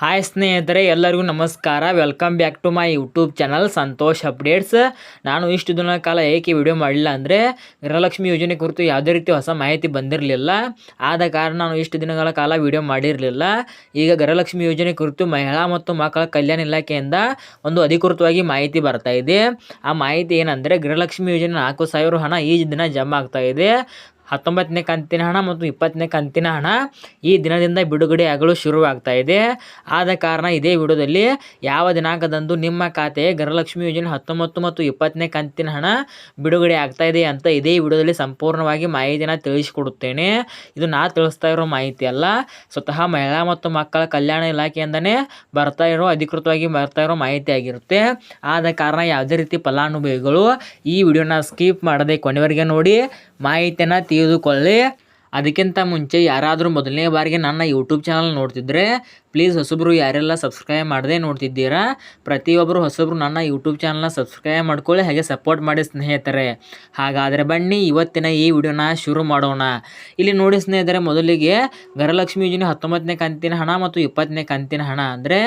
Hi ಸ್ನೇಹಿತರೆ, ಎಲ್ಲರಿಗೂ ನಮಸ್ಕಾರ. Welcome back to my YouTube channel Santosh updates ನಾನು ಇಷ್ಟು ದಿನಗಳ ಕಾಲ ಏಕೆ ವಿಡಿಯೋ ಮಾಡಲಿಲ್ಲ ಅಂದರೆ ಗೃಹಲಕ್ಷ್ಮಿ ಯೋಜನೆ ಕುರಿತು ಯಾವುದೇ ರೀತಿ ಹೊಸ ಮಾಹಿತಿ ಬಂದಿರಲಿಲ್ಲ. ಆದ ಕಾರಣ ನಾನು ಇಷ್ಟು ದಿನಗಳ ಕಾಲ ವಿಡಿಯೋ ಮಾಡಿರಲಿಲ್ಲ. ಈಗ ಗೃಹಲಕ್ಷ್ಮಿ ಯೋಜನೆ ಕುರಿತು ಮಹಿಳಾ ಮತ್ತು ಮಕ್ಕಳ ಕಲ್ಯಾಣ ಇಲಾಖೆಯಿಂದ ಒಂದು ಅಧಿಕೃತವಾಗಿ ಮಾಹಿತಿ ಬರ್ತಾ ಇದೆ. ಆ ಮಾಹಿತಿ ಏನಂದರೆ ಗೃಹಲಕ್ಷ್ಮಿ ಯೋಜನೆ ನಾಲ್ಕು ಸಾವಿರ ಹಣ ಈ ದಿನ ಜಮಾ ಆಗ್ತಾ ಇದೆ. ಹತ್ತೊಂಬತ್ತನೇ ಕಂತಿನ ಹಣ ಮತ್ತು ಇಪ್ಪತ್ತನೇ ಕಂತಿನ ಹಣ ಈ ದಿನದಿಂದ ಬಿಡುಗಡೆ ಆಗಲು ಶುರುವಾಗ್ತಾ ಇದೆ. ಆದ ಕಾರಣ ಇದೇ ವಿಡಿಯೋದಲ್ಲಿ ಯಾವ ದಿನಾಂಕದಂದು ನಿಮ್ಮ ಖಾತೆಗೆ ಗೃಹಲಕ್ಷ್ಮಿ ಯೋಜನೆ ಹತ್ತೊಂಬತ್ತು ಮತ್ತು ಇಪ್ಪತ್ತನೇ ಕಂತಿನ ಹಣ ಬಿಡುಗಡೆ ಆಗ್ತಾ ಇದೆ ಅಂತ ಇದೇ ವಿಡಿಯೋದಲ್ಲಿ ಸಂಪೂರ್ಣವಾಗಿ ಮಾಹಿತಿನ ತಿಳಿಸಿಕೊಡುತ್ತೇನೆ. ಇದು ನಾ ತಿಳಿಸ್ತಾ ಇರೋ ಮಾಹಿತಿ ಅಲ್ಲ. ಸ್ವತಃ ಮಹಿಳಾ ಮತ್ತು ಮಕ್ಕಳ ಕಲ್ಯಾಣ ಇಲಾಖೆಯಿಂದನೇ ಬರ್ತಾ ಇರೋ, ಅಧಿಕೃತವಾಗಿ ಬರ್ತಾ ಇರೋ ಮಾಹಿತಿ ಆಗಿರುತ್ತೆ. ಆದ ಕಾರಣ ಯಾವುದೇ ರೀತಿ ಫಲಾನುಭವಿಗಳು ಈ ವಿಡಿಯೋನ ಸ್ಕಿಪ್ ಮಾಡದೆ ಕೊನೆವರೆಗೆ ನೋಡಿ ಮಾಹಿತಿಯನ್ನು ತಿಳಿದುಕೊಳ್ಳಿ. ಅದಕ್ಕಿಂತ ಮುಂಚೆ ಯಾರಾದರೂ ಮೊದಲನೇ ಬಾರಿಗೆ ನನ್ನ ಯೂಟ್ಯೂಬ್ ಚಾನಲ್ ನೋಡ್ತಿದ್ರೆ ಪ್ಲೀಸ್ ಹೊಸಬ್ರು ಯಾರೆಲ್ಲ ಸಬ್ಸ್ಕ್ರೈಬ್ ಮಾಡದೆ ನೋಡ್ತಿದ್ದೀರಾ ಪ್ರತಿಯೊಬ್ಬರು ಹೊಸಬ್ರು ನನ್ನ ಯೂಟ್ಯೂಬ್ ಚಾನಲ್ನ ಸಬ್ಸ್ಕ್ರೈಬ್ ಮಾಡ್ಕೊಳ್ಳಿ, ಹಾಗೆ ಸಪೋರ್ಟ್ ಮಾಡಿ ಸ್ನೇಹಿತರೆ. ಹಾಗಾದರೆ ಬನ್ನಿ, ಇವತ್ತಿನ ಈ ವಿಡಿಯೋನ ಶುರು ಮಾಡೋಣ. ಇಲ್ಲಿ ನೋಡಿ ಸ್ನೇಹಿತರೆ, ಮೊದಲಿಗೆ ಗೃಹಲಕ್ಷ್ಮಿ ಯೋಜನೆ ಹತ್ತೊಂಬತ್ತನೇ ಕಂತಿನ ಹಣ ಮತ್ತು ಇಪ್ಪತ್ತನೇ ಕಂತಿನ ಹಣ. ಅಂದರೆ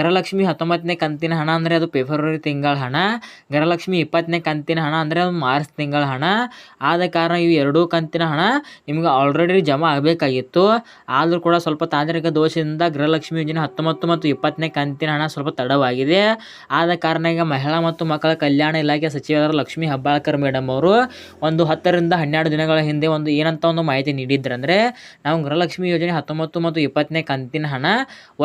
ಗರಲಕ್ಷ್ಮಿ ಹತ್ತೊಂಬತ್ತನೇ ಕಂತಿನ ಹಣ ಅಂದರೆ ಅದು ಫೆಬ್ರವರಿ ತಿಂಗಳ ಹಣ ಗೃಹಲಕ್ಷ್ಮಿ ಇಪ್ಪತ್ತನೇ ಕಂತಿನ ಹಣ ಅಂದರೆ ಅದು ಮಾರ್ಚ್ ತಿಂಗಳ ಹಣ. ಆದ ಕಾರಣ ಇವು ಎರಡೂ ಕಂತಿನ ಹಣ ನಿಮ್ಗೆ ಆಲ್ರೆಡಿ ಜಮಾ ಆಗಬೇಕಾಗಿತ್ತು. ಆದರೂ ಕೂಡ ಸ್ವಲ್ಪ ತಾಂತ್ರಿಕ ದೋಷದಿಂದ ಗೃಹಲಕ್ಷ್ಮಿ ಯೋಜನೆ ಹತ್ತೊಂಬತ್ತು ಮತ್ತು ಇಪ್ಪತ್ತನೇ ಕಂತಿನ ಹಣ ಸ್ವಲ್ಪ ತಡವಾಗಿದೆ. ಆದ ಕಾರಣ ಈಗ ಮಹಿಳಾ ಮತ್ತು ಮಕ್ಕಳ ಕಲ್ಯಾಣ ಇಲಾಖೆ ಸಚಿವರಾದ ಲಕ್ಷ್ಮೀ ಹಬ್ಬಾಳ್ಕರ್ ಮೇಡಮ್ ಅವರು ಒಂದು ಹತ್ತರಿಂದ ಹನ್ನೆರಡು ದಿನಗಳ ಹಿಂದೆ ಒಂದು ಏನಂತ ಒಂದು ಮಾಹಿತಿ ನೀಡಿದ್ರಂದರೆ, ನಾವು ಗೃಹಲಕ್ಷ್ಮಿ ಯೋಜನೆ ಹತ್ತೊಂಬತ್ತು ಮತ್ತು ಇಪ್ಪತ್ತನೇ ಕಂತಿನ ಹಣ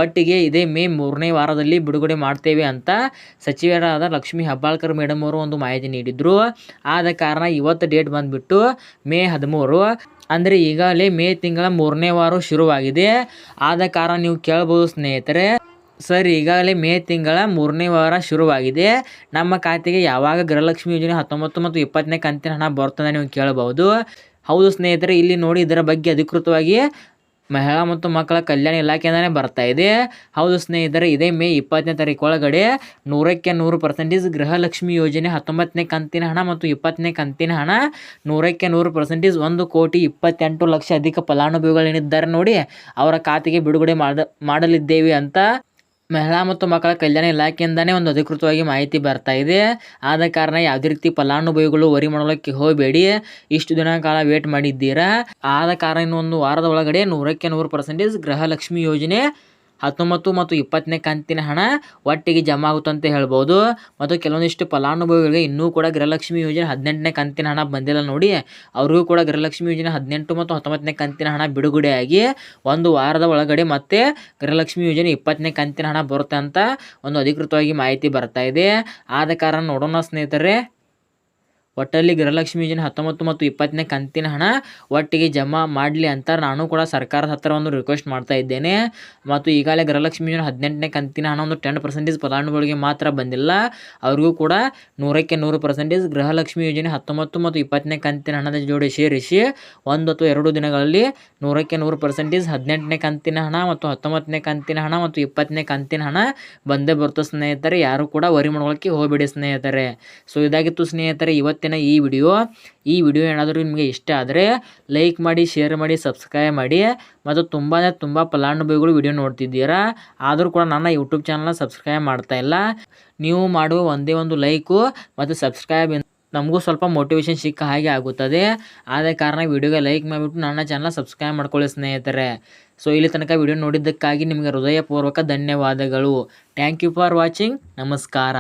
ಒಟ್ಟಿಗೆ ಇದೇ ಮೇ ಮೂರನೇ ವಾರದಲ್ಲಿ ಬಿಡುಗಡೆ ಮಾಡ್ತೇವೆ ಅಂತ ಸಚಿವರಾದ ಲಕ್ಷ್ಮೀ ಹಬ್ಬಾಳ್ಕರ್ ಮೇಡಮ್ ಅವರು ಒಂದು ಮಾಹಿತಿ ನೀಡಿದರು. ಆದ ಕಾರಣ ಇವತ್ತು ಡೇಟ್ ಬಂದುಬಿಟ್ಟು ಮೇ ಹದಿಮೂರು. ಅಂದರೆ ಈಗಾಗಲೇ ಮೇ ತಿಂಗಳ ಮೂರನೇ ವಾರ ಶುರುವಾಗಿದೆ. ಆದ ಕಾರಣ ನೀವು ಕೇಳ್ಬೋದು ಸ್ನೇಹಿತರೆ. ಸರ್, ಈಗಾಗಲೇ ಮೇ ತಿಂಗಳ ಮೂರನೇ ವಾರ ಶುರುವಾಗಿದೆ. ನಮ್ಮ ಖಾತೆಗೆ ಯಾವಾಗ ಗೃಹಲಕ್ಷ್ಮಿ ಯೋಜನೆ ಹತ್ತೊಂಬತ್ತು ಮತ್ತು ಇಪ್ಪತ್ತನೇ ಕಂತಿನ ಹಣ ಬರ್ತದೆ ನೀವು ಕೇಳಬಹುದು ಹೌದು ಸ್ನೇಹಿತರೆ, ಇಲ್ಲಿ ನೋಡಿ ಇದರ ಬಗ್ಗೆ ಅಧಿಕೃತವಾಗಿ ಮಹಿಳಾ ಮತ್ತು ಮಕ್ಕಳ ಕಲ್ಯಾಣ ಇಲಾಖೆಯಿಂದನೇ ಬರ್ತಾ ಇದೆ. ಹೌದು ಸ್ನೇಹಿತರೆ, ಇದೇ ಮೇ ಇಪ್ಪತ್ತನೇ ತಾರೀಕು ಒಳಗಡೆ ನೂರಕ್ಕೆ ನೂರು ಪರ್ಸೆಂಟೇಜ್ ಗೃಹಲಕ್ಷ್ಮಿ ಯೋಜನೆ, ಹತ್ತೊಂಬತ್ತನೇ ಕಂತಿನ ಹಣ ಮತ್ತು ಇಪ್ಪತ್ತನೇ ಕಂತಿನ ಹಣ, ನೂರಕ್ಕೆ ನೂರು ಪರ್ಸೆಂಟೇಜ್ ಒಂದು ಕೋಟಿ ಇಪ್ಪತ್ತೆಂಟು ಲಕ್ಷ ಅಧಿಕ ಫಲಾನುಭವಿಗಳೇನಿದ್ದಾರೆ ನೋಡಿ, ಅವರ ಖಾತೆಗೆ ಬಿಡುಗಡೆ ಮಾಡ, ಮಾಡಲಿದ್ದೇವೆ ಅಂತ ಮಹಿಳಾ ಮತ್ತು ಮಕ್ಕಳ ಕಲ್ಯಾಣ ಇಲಾಖೆಯಿಂದನೇ ಒಂದು ಅಧಿಕೃತವಾಗಿ ಮಾಹಿತಿ ಬರ್ತಾ ಇದೆ. ಆದ ಕಾರಣ ಯಾವುದೇ ರೀತಿ ಫಲಾನುಭವಿಗಳು ವರಿ ಮಾಡೋಕ್ಕೆ ಹೋಗಬೇಡಿ. ಇಷ್ಟು ದಿನ ಕಾಲ ವೇಟ್ ಮಾಡಿದ್ದೀರಾ? ಆದ ಕಾರಣ ಇನ್ನೊಂದು ವಾರದ ಒಳಗಡೆ ನೂರಕ್ಕೆ ನೂರು ಪರ್ಸೆಂಟೇಜ್ ಗೃಹಲಕ್ಷ್ಮಿ ಯೋಜನೆ ಹತ್ತೊಂಬತ್ತು ಮತ್ತು ಇಪ್ಪತ್ತನೇ ಕಂತಿನ ಹಣ ಒಟ್ಟಿಗೆ ಜಮಾ ಆಗುತ್ತಂತ ಹೇಳ್ಬೋದು. ಮತ್ತು ಕೆಲವೊಂದಿಷ್ಟು ಫಲಾನುಭವಿಗಳಿಗೆ ಇನ್ನೂ ಕೂಡ ಗೃಹಲಕ್ಷ್ಮಿ ಯೋಜನೆ ಹದಿನೆಂಟನೇ ಕಂತಿನ ಹಣ ಬಂದಿಲ್ಲ ನೋಡಿ. ಅವ್ರಿಗೂ ಕೂಡ ಗೃಹಲಕ್ಷ್ಮಿ ಯೋಜನೆ ಹದಿನೆಂಟು ಮತ್ತು ಹತ್ತೊಂಬತ್ತನೇ ಕಂತಿನ ಹಣ ಬಿಡುಗಡೆಯಾಗಿ ಒಂದು ವಾರದ ಒಳಗಡೆ ಮತ್ತೆ ಗೃಹಲಕ್ಷ್ಮಿ ಯೋಜನೆ ಇಪ್ಪತ್ತನೇ ಕಂತಿನ ಹಣ ಬರುತ್ತೆ ಅಂತ ಒಂದು ಅಧಿಕೃತವಾಗಿ ಮಾಹಿತಿ ಬರ್ತಾ ಇದೆ. ಆದ ಕಾರಣ ನೋಡೋಣ ಸ್ನೇಹಿತರೆ ಒಟ್ಟಲ್ಲಿ ಗೃಹಲಕ್ಷ್ಮಿ ಯೋಜನೆ ಹತ್ತೊಂಬತ್ತು ಮತ್ತು ಇಪ್ಪತ್ತನೇ ಕಂತಿನ ಹಣ ಒಟ್ಟಿಗೆ ಜಮಾ ಮಾಡಲಿ ಅಂತ ನಾನು ಕೂಡ ಸರ್ಕಾರದ ಹತ್ತಿರ ಒಂದು ರಿಕ್ವೆಸ್ಟ್ ಮಾಡ್ತಾ ಇದ್ದೇನೆ. ಮತ್ತು ಈಗಾಗಲೇ ಗೃಹಲಕ್ಷ್ಮಿ ಯೋಜನೆ ಹದಿನೆಂಟನೇ ಕಂತಿನ ಹಣ ಒಂದು ಟೆನ್ ಪರ್ಸೆಂಟೇಜ್ ಫಲಾನುಭವಿಗಳಿಗೆ ಮಾತ್ರ ಬಂದಿಲ್ಲ. ಅವ್ರಿಗೂ ಕೂಡ ನೂರಕ್ಕೆ ನೂರು ಪರ್ಸೆಂಟೇಜ್ ಗೃಹಲಕ್ಷ್ಮಿ ಯೋಜನೆ ಹತ್ತೊಂಬತ್ತು ಮತ್ತು ಇಪ್ಪತ್ತನೇ ಕಂತಿನ ಹಣದ ಜೋಡಿ ಸೇರಿಸಿ ಒಂದು ಅಥವಾ ಎರಡು ದಿನಗಳಲ್ಲಿ ನೂರಕ್ಕೆ ನೂರು ಪರ್ಸೆಂಟೇಜ್ ಹದಿನೆಂಟನೇ ಕಂತಿನ ಹಣ ಮತ್ತು ಹತ್ತೊಂಬತ್ತನೇ ಕಂತಿನ ಹಣ ಮತ್ತು ಇಪ್ಪತ್ತನೇ ಕಂತಿನ ಹಣ ಬಂದೇ ಬರ್ತದೆ ಸ್ನೇಹಿತರೆ. ಯಾರು ಕೂಡ ವರಿ ಮಾಡೋಕ್ಕೆ ಹೋಗಬೇಡಿ ಸ್ನೇಹಿತರೆ. ಸೊ ಇದಾಗಿತ್ತು ಸ್ನೇಹಿತರೆ ಇವತ್ತಿನ ಈ ವಿಡಿಯೋ. ಈ ವಿಡಿಯೋ ಏನಾದರೂ ನಿಮಗೆ ಇಷ್ಟ ಆದರೆ ಲೈಕ್ ಮಾಡಿ ಶೇರ್ ಮಾಡಿ ಸಬ್ಸ್ಕ್ರೈಬ್ ಮಾಡಿ ಮತ್ತು ತುಂಬಾ ತುಂಬ ಫಲಾನುಭವಿಗಳು ವಿಡಿಯೋ ನೋಡ್ತಿದ್ದೀರಾ. ಆದರೂ ಕೂಡ ನನ್ನ ಯೂಟ್ಯೂಬ್ ಚಾನಲ್ನ ಸಬ್ಸ್ಕ್ರೈಬ್ ಮಾಡ್ತಾ ಇಲ್ಲ. ನೀವು ಮಾಡುವ ಒಂದೇ ಒಂದು ಲೈಕು ಮತ್ತು ಸಬ್ಸ್ಕ್ರೈಬ್ ನಮಗೂ ಸ್ವಲ್ಪ ಮೋಟಿವೇಶನ್ ಸಿಕ್ಕ ಹಾಗೆ ಆಗುತ್ತದೆ. ಆದ ಕಾರಣ ವಿಡಿಯೋಗೆ ಲೈಕ್ ಮಾಡಿಬಿಟ್ಟು ನನ್ನ ಚಾನಲ್ ಸಬ್ಸ್ಕ್ರೈಬ್ ಮಾಡ್ಕೊಳ್ಳಿ ಸ್ನೇಹಿತರೆ. ಸೊ ಇಲ್ಲಿ ತನಕ ವಿಡಿಯೋ ನೋಡಿದ್ದಕ್ಕಾಗಿ ನಿಮಗೆ ಹೃದಯಪೂರ್ವಕ ಧನ್ಯವಾದಗಳು. ಥ್ಯಾಂಕ್ ಯು ಫಾರ್ ವಾಚಿಂಗ್ ನಮಸ್ಕಾರ.